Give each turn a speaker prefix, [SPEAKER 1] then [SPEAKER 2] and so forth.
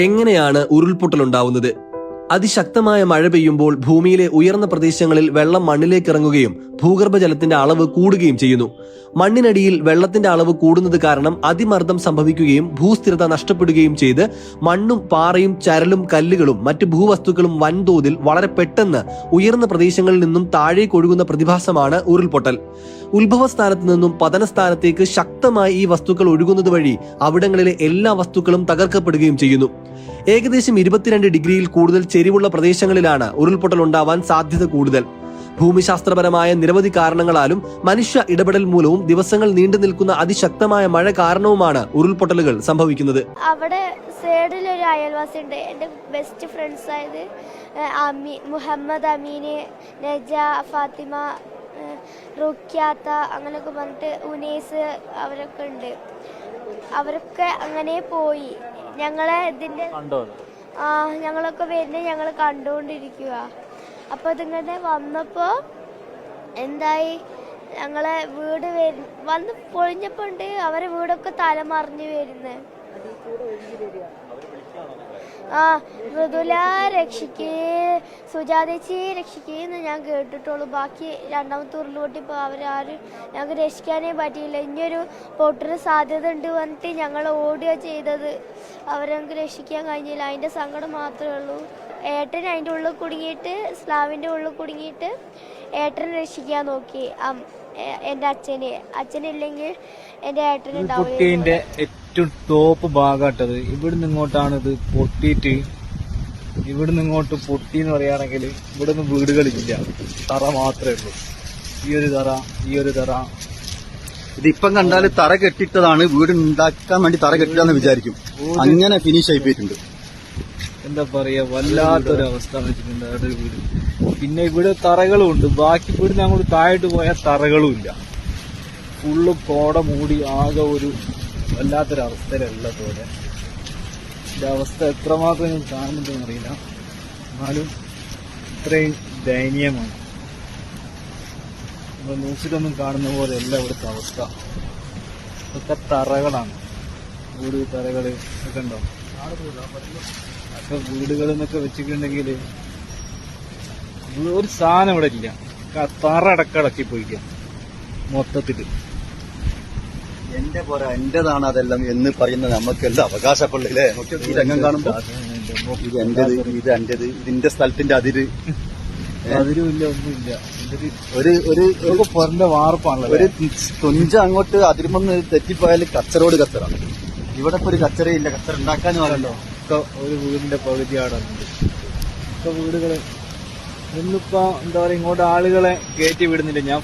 [SPEAKER 1] എങ്ങനെയാണ് ഉരുൾപൊട്ടൽ ഉണ്ടാവുന്നത് അതിശക്തമായ മഴ പെയ്യുമ്പോൾ ഭൂമിയിലെ ഉയർന്ന പ്രദേശങ്ങളിൽ വെള്ളം മണ്ണിലേക്ക് ഇറങ്ങുകയും ഭൂഗർഭജലത്തിന്റെ അളവ് കൂടുകയും ചെയ്യുന്നു. മണ്ണിനടിയിൽ വെള്ളത്തിന്റെ അളവ് കൂടുന്നത് കാരണം അതിമർദ്ദം സംഭവിക്കുകയും ഭൂസ്ഥിരത നഷ്ടപ്പെടുകയും ചെയ്ത് മണ്ണും പാറയും ചരലും കല്ലുകളും മറ്റ് ഭൂവസ്തുക്കളും വൻതോതിൽ വളരെ പെട്ടെന്ന് ഉയർന്ന പ്രദേശങ്ങളിൽ നിന്നും താഴേക്ക് ഒഴുകുന്ന പ്രതിഭാസമാണ് ഉരുൾപൊട്ടൽ. ഉത്ഭവസ്ഥാനത്ത് നിന്നും പതനസ്ഥാനത്തേക്ക് ശക്തമായി ഈ വസ്തുക്കൾ ഒഴുകുന്നത് വഴി അവിടങ്ങളിലെ എല്ലാ വസ്തുക്കളും തകർക്കപ്പെടുകയും ചെയ്യുന്നു. ഏകദേശം ഇരുപത്തിരണ്ട് ഡിഗ്രിയിൽ കൂടുതൽ ചെരിവുള്ള പ്രദേശങ്ങളിലാണ് ഉരുൾപൊട്ടൽ ഉണ്ടാവാൻ സാധ്യത കൂടുതൽ. ഭൂമിശാസ്ത്രപരമായ നിരവധി കാരണങ്ങളാലും മനുഷ്യ ഇടപെടൽ മൂലവും ദിവസങ്ങൾ നീണ്ടു നിൽക്കുന്ന അതിശക്തമായ മഴ കാരണവുമാണ് ഉരുൾപൊട്ടലുകൾ സംഭവിക്കുന്നത്.
[SPEAKER 2] അവിടെ സൈഡിൽ ഒരു അയൽവാസി ഉണ്ട് എന്റെ ബെസ്റ്റ് ഫ്രണ്ട്സ് ആയത് അമി മുഹമ്മദ് അമീന് നജ ഫാത്തിമ റുക്യാത്ത അങ്ങനെയൊക്കെ പറഞ്ഞിട്ട് ഉനേസ് അവരൊക്കെ ഉണ്ട്. അവരൊക്കെ അങ്ങനെ പോയി. ഞങ്ങളെ ഇതിന്റെ ആ ഞങ്ങളൊക്കെ വരുന്നത് ഞങ്ങൾ കണ്ടുകൊണ്ടിരിക്കുക അപ്പോൾ ഇതിങ്ങനെ വന്നപ്പോൾ എന്തായി? ഞങ്ങളെ വീട് വരു വന്ന് പൊളിഞ്ഞപ്പോൾ ഉണ്ട് അവരെ വീടൊക്കെ തലമറിഞ്ഞ് വരുന്നത് ആ മൃദുല രക്ഷിക്കേ സുജാതേച്ചി രക്ഷിക്കേന്ന് ഞാൻ കേട്ടിട്ടുള്ളൂ. ബാക്കി രണ്ടാമത്തെ ഉരുളുപൊട്ടിപ്പോൾ അവരാരും ഞങ്ങൾക്ക് രക്ഷിക്കാനേ പറ്റിയില്ല. ഇനിയൊരു പൊട്ടിന് സാധ്യത ഉണ്ട് പറഞ്ഞിട്ട് ഞങ്ങൾ ഓടുക ചെയ്തത്. അവരെ രക്ഷിക്കാൻ കഴിഞ്ഞില്ല. അതിന്റെ സങ്കടം മാത്രമേ ഉള്ളൂ. ഏട്ടൻ അതിന്റെ ഉള്ളിൽ കുടുങ്ങിയിട്ട് സ്ലാവിന്റെ ഉള്ളിൽ കുടുങ്ങിയിട്ട് ഏട്ടനെ രക്ഷിക്കാൻ നോക്കി. എന്റെ അച്ഛനെ. അച്ഛനില്ലെങ്കിൽ എന്റെ ഏട്ടനുണ്ടാവും
[SPEAKER 3] പൊട്ടിയതിന്റെ ഏറ്റവും ടോപ്പ് ഭാഗമായിട്ടത് ഇവിടുന്ന് ഇങ്ങോട്ടാണ് ഇത് പൊട്ടിയിട്ട് ഇവിടുന്ന് ഇങ്ങോട്ട് പൊട്ടി എന്ന് പറയുകയാണെങ്കിൽ ഇവിടുന്ന് വീട് വീടുകളില്ല. തറ മാത്രമേ ഉള്ളൂ. ഈ ഒരു തറ ഈ ഒരു തറ.
[SPEAKER 4] ഇതിപ്പം കണ്ടാൽ തറ കെട്ടിട്ടതാണ്. വീട് ഉണ്ടാക്കാൻ വേണ്ടി തറ കെട്ടിട്ടാന്ന് വിചാരിക്കും. അങ്ങനെ ഫിനിഷ് ആയി പോയിട്ടുണ്ട്.
[SPEAKER 3] എന്താ പറയാ വല്ലാത്തൊരു അവസ്ഥ വെച്ചിട്ടുണ്ട് അവിടെ വീട്. പിന്നെ ഇവിടെ തറകളും ഉണ്ട് ബാക്കി വീട് അങ്ങോട്ട് താഴോട്ട് പോയാൽ തറകളും ഇല്ല ഫുള്ള് കോട മൂടി ആകെ ഒരു വല്ലാത്തൊരു അവസ്ഥയിലല്ല പോലെ. ഇതിന്റെ അവസ്ഥ എത്രമാത്രം ഞാൻ കാണുന്നുണ്ടെന്ന് അറിയില്ല. എന്നാലും ഇത്രയും ദയനീയമാണ്. നമ്മൾ ന്യൂസിലൊന്നും കാണുന്ന പോലെ അല്ല ഇവിടുത്തെ അവസ്ഥ. ഇതൊക്കെ തറകളാണ്. വീട് തറകൾ ഒക്കെ ഉണ്ടോ? അപ്പൊ വീടുകൾ എന്നൊക്കെ വെച്ചിട്ടുണ്ടെങ്കിൽ ഒരു സാധനം ഇവിടെ ഇല്ല. തറ അടക്കടക്കി പോയിക്കാം. മൊത്തത്തിൽ
[SPEAKER 4] എന്റെ പോരാ എന്റേതാണ് അതെല്ലാം എന്ന് പറയുന്ന നമുക്ക് അവകാശപ്പെടില്ലേ? നമുക്ക് ഈ രംഗം കാണുമ്പോ? ഇത് എന്റേത് ഇത് എന്റേത് ഇതിന്റെ സ്ഥലത്തിന്റെ അതിര്.
[SPEAKER 3] അതിരുമില്ല ഒന്നുമില്ല
[SPEAKER 4] ഒരു ഒരു
[SPEAKER 3] പൊറന്റെ വാർപ്പാണല്ലോ
[SPEAKER 4] ഒരു തുഞ്ച അങ്ങോട്ട് അതിരുമെന്ന് തെറ്റിപ്പോയാൽ കച്ചറോട് കച്ചറ. ഇവിടെ ഇപ്പൊ ഒരു കച്ചറയില്ല കച്ചറ ഉണ്ടാക്കാനും ആണല്ലോ.
[SPEAKER 3] ഒക്കെ ഒരു വീടിന്റെ പകുതി അവിടെ ഉണ്ട് ഒക്കെ വീടുകൾ. ഇന്നിപ്പോ എന്താ പറയാ ഇങ്ങോട്ട് ആളുകളെ കയറ്റി വിടുന്നില്ല. ഞാൻ